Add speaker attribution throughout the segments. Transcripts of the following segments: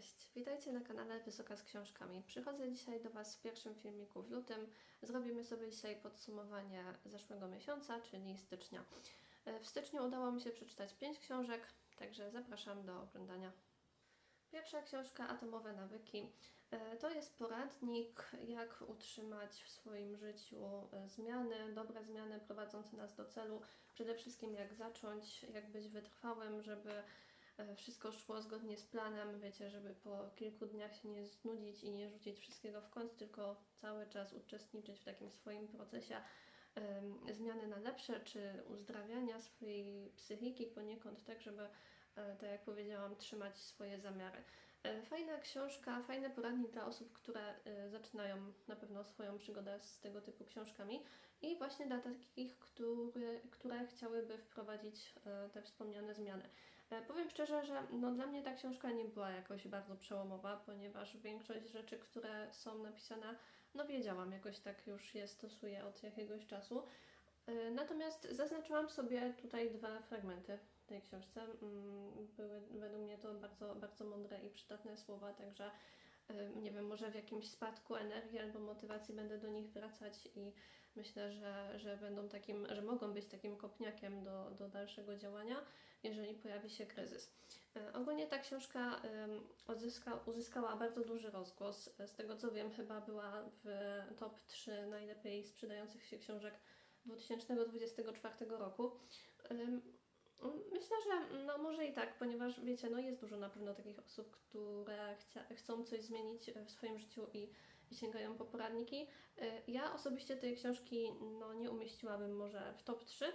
Speaker 1: Cześć, witajcie na kanale Wysoka z Książkami. Przychodzę dzisiaj do Was w pierwszym filmiku w lutym. Zrobimy sobie dzisiaj podsumowanie zeszłego miesiąca, czyli stycznia. E, W styczniu udało mi się przeczytać 5 książek, także zapraszam do oglądania. Pierwsza książka Atomowe nawyki. E, To jest poradnik, jak utrzymać w swoim życiu e, zmiany, dobre zmiany prowadzące nas do celu. Przede wszystkim jak zacząć, jak być wytrwałym, żeby wszystko szło zgodnie z planem, wiecie, żeby po kilku dniach się nie znudzić i nie rzucić wszystkiego w kąt, tylko cały czas uczestniczyć w takim swoim procesie zmiany na lepsze, czy uzdrawiania swojej psychiki poniekąd, tak żeby, e, tak jak powiedziałam, trzymać swoje zamiary. E, Fajna książka, fajny poradnik dla osób, które e, zaczynają na pewno swoją przygodę z tego typu książkami i właśnie dla takich, który, które chciałyby wprowadzić e, te wspomniane zmiany. E, Powiem szczerze, że no, dla mnie ta książka nie była jakoś bardzo przełomowa, ponieważ większość rzeczy, które są napisane, no wiedziałam, jakoś tak już je stosuję od jakiegoś czasu. E, Natomiast zaznaczyłam sobie tutaj dwa fragmenty tej książce. Mm, Były według mnie to bardzo, bardzo mądre i przydatne słowa, także e, nie wiem, może w jakimś spadku energii albo motywacji będę do nich wracać i myślę, że, że będą takim, że mogą być takim kopniakiem do, do dalszego działania, jeżeli pojawi się kryzys. E, Ogólnie ta książka odzyska, uzyskała bardzo duży rozgłos. E, Z tego co wiem, chyba była w top 3 najlepiej sprzedających się książek 2024 roku. Myślę, że no może i tak, ponieważ wiecie, no jest dużo na pewno takich osób, które chcia, chcą coś zmienić w swoim życiu i sięgają po poradniki. Y, Ja osobiście tej książki no, nie umieściłabym może w top 3,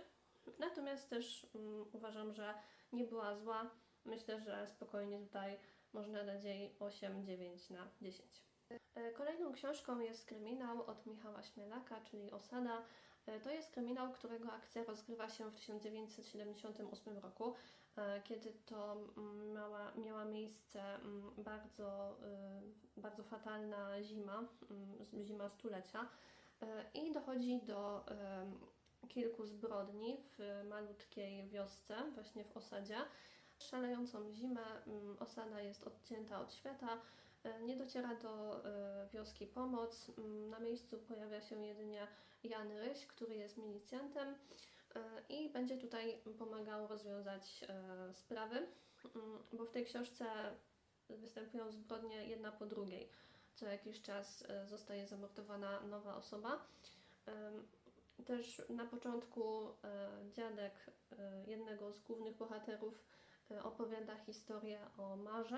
Speaker 1: natomiast też mm, uważam, że nie była zła. Myślę, że spokojnie tutaj można dać jej 8-9 na 10. E, Kolejną książką jest kryminał od Michała Śmielaka, czyli Osada. E, To jest kryminał, którego akcja rozgrywa się w 1978 roku, e, kiedy to mm, miała, miała miejsce mm, bardzo, y, bardzo fatalna zima, mm, zima stulecia E, i dochodzi do kilku zbrodni w malutkiej wiosce, właśnie w osadzie. Szalejącą zimę osada jest odcięta od świata, nie dociera do e, wioski pomoc. Mm, Na miejscu pojawia się jedynie Jan Ryś, który jest milicjantem e, i będzie tutaj pomagał rozwiązać e, sprawy, mm, bo w tej książce występują zbrodnie jedna po drugiej. Co jakiś czas e, zostaje zamordowana nowa osoba. Też na początku e, dziadek e, jednego z głównych bohaterów e, opowiada historię o Marze,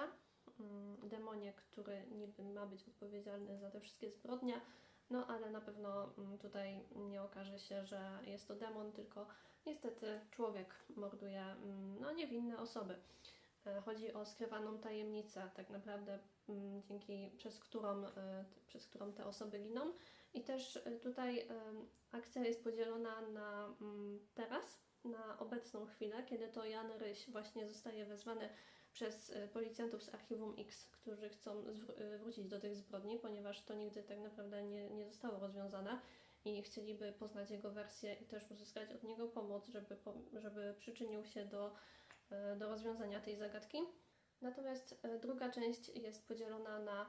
Speaker 1: demonie, który niby ma być odpowiedzialny za te wszystkie zbrodnie, no ale na pewno mm, tutaj nie okaże się, że jest to demon, tylko niestety człowiek morduje mm, no, niewinne osoby. E, Chodzi o skrywaną tajemnicę, tak naprawdę mm, dzięki przez którą, e, przez którą te osoby giną. I też e, tutaj akcja jest podzielona na mm, teraz, na obecną chwilę, kiedy to Jan Ryś właśnie zostaje wezwany przez e, policjantów z Archiwum X, którzy chcą e, wrócić do tych zbrodni, ponieważ to nigdy tak naprawdę nie, nie zostało rozwiązane i chcieliby poznać jego wersję i też uzyskać od niego pomoc, żeby, żeby przyczynił się do, e, do rozwiązania tej zagadki. Natomiast druga część jest podzielona na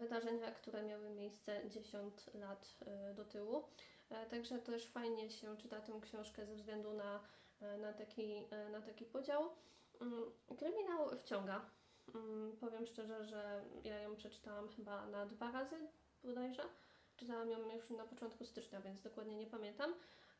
Speaker 1: wydarzenia, które miały miejsce 10 lat do tyłu. E, Także też fajnie się czyta tę książkę ze względu na, na, taki, na taki podział. Mm, Kryminał wciąga. Mm, Powiem szczerze, że ja ją przeczytałam chyba na dwa razy bodajże. Czytałam ją już na początku stycznia, więc dokładnie nie pamiętam.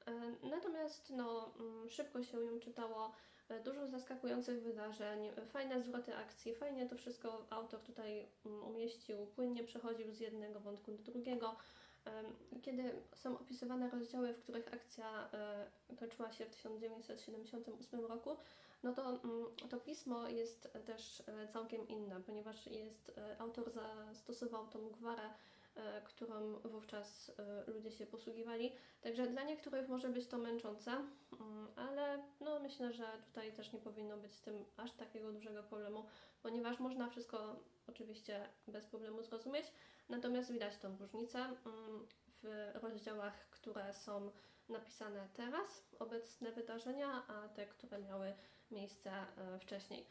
Speaker 1: E, Natomiast no, mm, szybko się ją czytało, e, dużo zaskakujących wydarzeń, e, fajne zwroty akcji, fajnie to wszystko autor tutaj umieścił, płynnie przechodził z jednego wątku do drugiego. Em, Kiedy są opisywane rozdziały, w których akcja e, kończyła się w 1978 roku, no to mm, to pismo jest też e, całkiem inne, ponieważ jest, e, autor zastosował tą gwarę, e, którą wówczas ludzie się posługiwali. Także dla niektórych może być to męczące, mm, ale no myślę, że tutaj też nie powinno być z tym aż takiego dużego problemu, ponieważ można wszystko oczywiście bez problemu zrozumieć, natomiast widać tą różnicę mm, w rozdziałach, które są napisane teraz, obecne wydarzenia, a te, które miały miejsce e, wcześniej.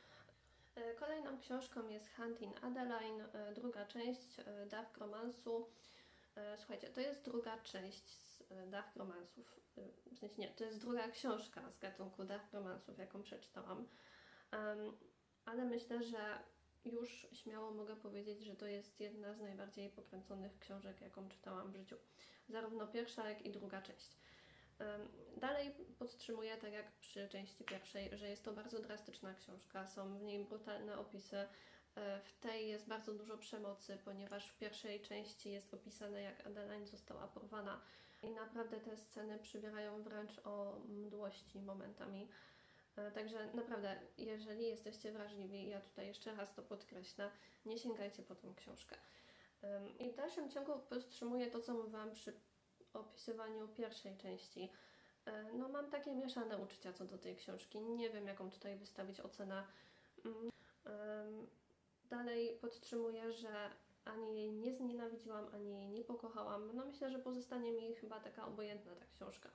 Speaker 1: E, Kolejną książką jest Hunting Adeline, e, druga część Dark Romance'u. E, Słuchajcie, to jest druga część z Dark Romance'ów. E, W sensie nie, to jest druga książka z gatunku Dark Romance'ów, jaką przeczytałam. Ale myślę, że już śmiało mogę powiedzieć, że to jest jedna z najbardziej pokręconych książek, jaką czytałam w życiu. Zarówno pierwsza, jak i druga część. Dalej podtrzymuję, tak jak przy części pierwszej, że jest to bardzo drastyczna książka. Są w niej brutalne opisy. E, W tej jest bardzo dużo przemocy, ponieważ w pierwszej części jest opisane, jak Adeline została porwana. I naprawdę te sceny przybierają wręcz o mdłości momentami. E, Także naprawdę, jeżeli jesteście wrażliwi, ja tutaj jeszcze raz to podkreślę, nie sięgajcie po tą książkę. I w dalszym ciągu podtrzymuję to, co mówiłam przy opisywaniu pierwszej części. E, No, mam takie mieszane uczucia co do tej książki. Nie wiem, jaką tutaj wystawić ocenę. Mm, Dalej podtrzymuję, że ani jej nie znienawidziłam, ani jej nie pokochałam. No myślę, że pozostanie mi chyba taka obojętna ta książka.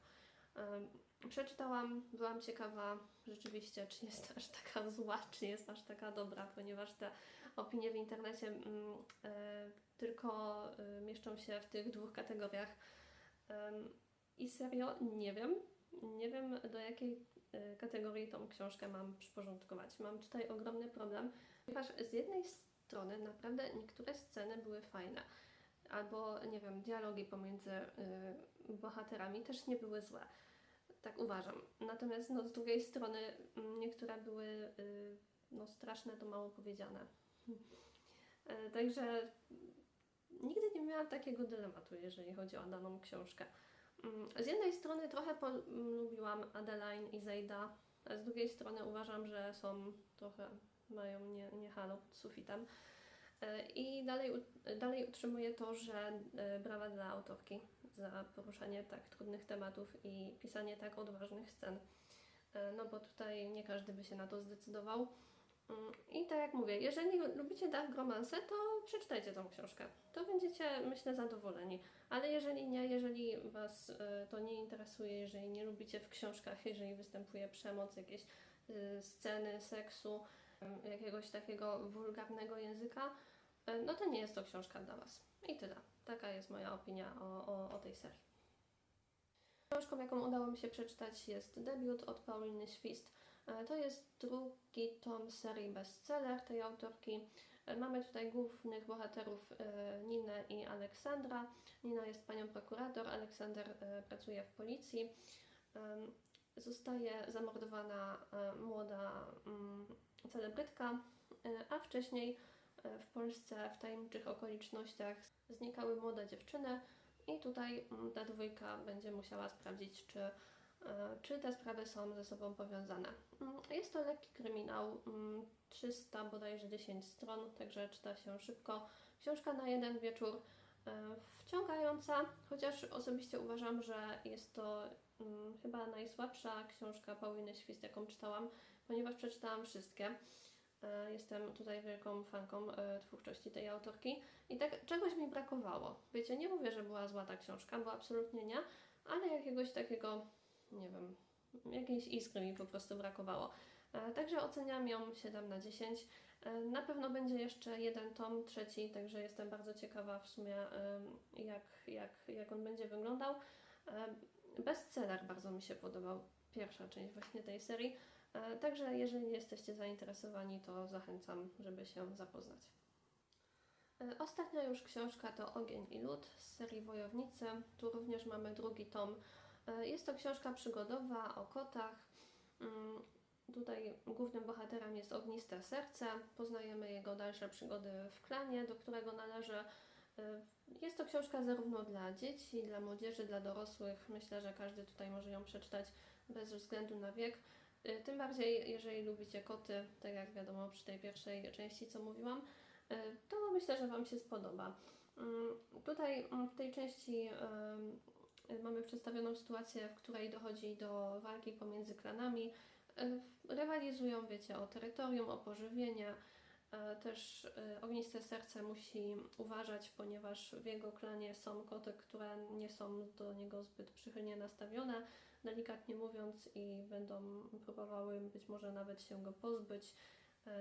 Speaker 1: Przeczytałam, byłam ciekawa rzeczywiście, czy jest aż taka zła, czy jest aż taka dobra, ponieważ te opinie w internecie mm, e, tylko e, mieszczą się w tych dwóch kategoriach. I serio nie wiem, nie wiem do jakiej e, kategorii tą książkę mam przyporządkować. Mam tutaj ogromny problem, ponieważ z jednej strony naprawdę niektóre sceny były fajne, albo nie wiem, dialogi pomiędzy y, bohaterami też nie były złe. Tak uważam. Natomiast no, z drugiej strony niektóre były y, no, straszne, to mało powiedziane. E, Także nigdy nie miałam takiego dylematu, jeżeli chodzi o daną książkę. Mm, Z jednej strony trochę polubiłam Adeline i Zejda, a z drugiej strony uważam, że są trochę, mają nie, nie halo pod sufitem. E, I dalej, dalej utrzymuję to, że e, brawa dla autorki za poruszanie tak trudnych tematów i pisanie tak odważnych scen. E, No bo tutaj nie każdy by się na to zdecydował. I tak jak mówię, jeżeli lubicie dark romance, to przeczytajcie tą książkę. To będziecie, myślę, zadowoleni. Ale jeżeli nie, jeżeli Was e, to nie interesuje, jeżeli nie lubicie w książkach, jeżeli występuje przemoc, jakieś e, sceny seksu, em, jakiegoś takiego wulgarnego języka, no to nie jest to książka dla Was. I tyle. Taka jest moja opinia o, o, o tej serii. Książką, jaką udało mi się przeczytać, jest debiut od Pauliny Świst. E, To jest drugi tom serii bestseller tej autorki. E, Mamy tutaj głównych bohaterów e, Ninę i Aleksandra. Nina jest panią prokurator, Aleksander pracuje w policji. Zostaje zamordowana młoda mm, celebrytka, a wcześniej w Polsce w tajemniczych okolicznościach znikały młode dziewczyny i tutaj mm, ta dwójka będzie musiała sprawdzić, czy, czy te sprawy są ze sobą powiązane. Mm, Jest to lekki kryminał, mm, 300 bodajże 10 stron, także czyta się szybko. Książka na jeden wieczór, e, wciągająca, chociaż osobiście uważam, że jest to mm, chyba najsłabsza książka Pauliny Świst, jaką czytałam, ponieważ przeczytałam wszystkie. E, Jestem tutaj wielką fanką e, twórczości tej autorki i tak czegoś mi brakowało. Wiecie, nie mówię, że była zła ta książka, bo absolutnie nie, ale jakiegoś takiego, nie wiem, jakiejś iskry mi po prostu brakowało. E, Także oceniam ją 7 na 10. E, Na pewno będzie jeszcze jeden tom, trzeci, także jestem bardzo ciekawa w sumie, jak, jak, jak on będzie wyglądał. E, Bestseller bardzo mi się podobał, pierwsza część właśnie tej serii. Także jeżeli jesteście zainteresowani, to zachęcam, żeby się zapoznać. Ostatnia już książka to Ogień i Lód z serii Wojownicy. Tu również mamy drugi tom. E, Jest to książka przygodowa o kotach. Mm, Tutaj głównym bohaterem jest Ogniste Serce. Poznajemy jego dalsze przygody w klanie, do którego należy. E, Jest to książka zarówno dla dzieci, dla młodzieży, dla dorosłych. Myślę, że każdy tutaj może ją przeczytać bez względu na wiek. E, Tym bardziej, jeżeli lubicie koty, tak jak wiadomo przy tej pierwszej części, co mówiłam, to myślę, że Wam się spodoba. Mm, Tutaj mm, w tej części mamy przedstawioną sytuację, w której dochodzi do walki pomiędzy klanami. E, Rywalizują, wiecie, o terytorium, o pożywienie. E, Też e, ogniste serce musi uważać, ponieważ w jego klanie są koty, które nie są do niego zbyt przychylnie nastawione, delikatnie mówiąc, i będą próbowały być może nawet się go pozbyć.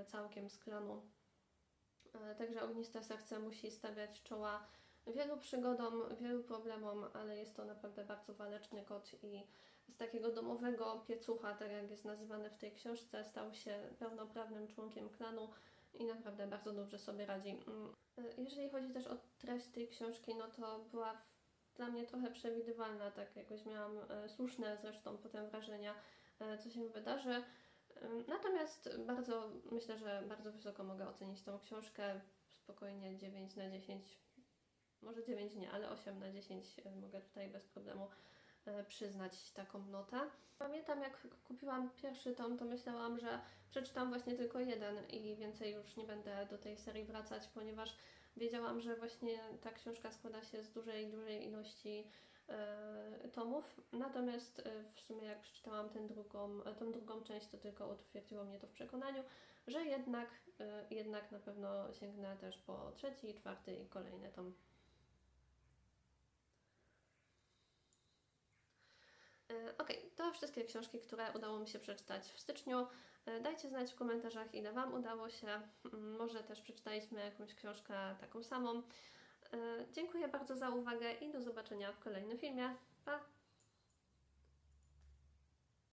Speaker 1: całkiem z klanu. Także ogniste serce musi stawiać czoła wielu przygodom, wielu problemom, ale jest to naprawdę bardzo waleczny kot i z takiego domowego piecucha, tak jak jest nazywany w tej książce, stał się pełnoprawnym członkiem klanu i naprawdę bardzo dobrze sobie radzi. Mm, Jeżeli chodzi też o treść tej książki, no to była dla mnie trochę przewidywalna, tak jakoś miałam e, słuszne zresztą potem wrażenia, e, co się wydarzy. Ym, Natomiast bardzo, myślę, że bardzo wysoko mogę ocenić tą książkę. Spokojnie 9 na 10, może 9 nie, ale 8 na 10 y, mogę tutaj bez problemu y, przyznać taką notę. Pamiętam jak kupiłam pierwszy tom, to myślałam, że przeczytam właśnie tylko jeden i więcej już nie będę do tej serii wracać, ponieważ wiedziałam, że właśnie ta książka składa się z dużej, dużej ilości e, tomów. Natomiast e, w sumie jak przeczytałam tę drugą, e, drugą część, to tylko utwierdziło mnie to w przekonaniu, że jednak, e, jednak na pewno sięgnę też po trzeci, czwarty i kolejny tom. E, Okej, to wszystkie książki, które udało mi się przeczytać w styczniu. E, Dajcie znać w komentarzach, ile Wam udało się. Mm, Może też przeczytaliśmy jakąś książkę taką samą. E, Dziękuję bardzo za uwagę i do zobaczenia w kolejnym filmie. Pa!